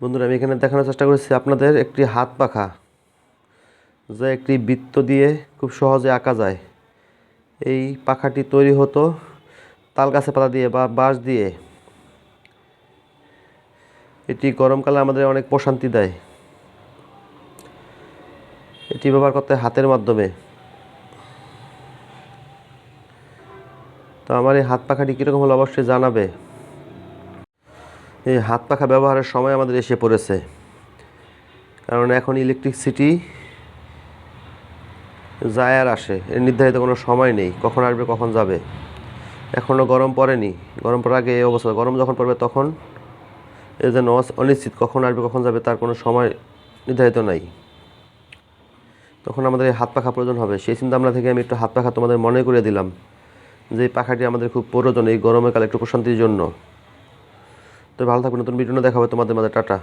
বন্ধুরা, আমি এখানে দেখানোর চেষ্টা করেছি আপনাদের একটি হাত পাখা, যা একটি বৃত্ত দিয়ে খুব সহজে আঁকা যায়। এই পাখাটি তৈরি হতো তাল পাতা দিয়ে বা বাঁশ দিয়ে। এটি গরমকালে আমাদের অনেক প্রশান্তি দেয়। এটি ব্যবহার করতে হাতের মাধ্যমে। তো আমার এই হাত পাখাটি কীরকম হলো অবশ্যই জানাবে। এই হাত পাখা ব্যবহারের সময় আমাদের এসে পড়েছে। কারণ এখন ইলেকট্রিসিটি যায় আর আসে, এর নির্ধারিত কোনো সময় নেই, কখন আসবে, কখন যাবে। এখনও গরম পড়েনি, গরম পড়ার আগে এই অবস্থা, গরম যখন পড়বে তখন এ যেন অস- অনিশ্চিত, কখন আসবে, কখন যাবে তার কোনো সময় নির্ধারিত নাই। তখন আমাদের এই হাত পাখা প্রয়োজন হবে। সেই চিন্তা ভাবনা থেকে আমি একটু হাত পাখা তোমাদের মনে করে দিলাম যে এই পাখাটি আমাদের খুব প্রয়োজন এই গরমের কালে একটু প্রশান্তির জন্য। তো ভালো থাকবে নতুন ভিডিও দেখাবে তোমাদের মাঝে টাটা।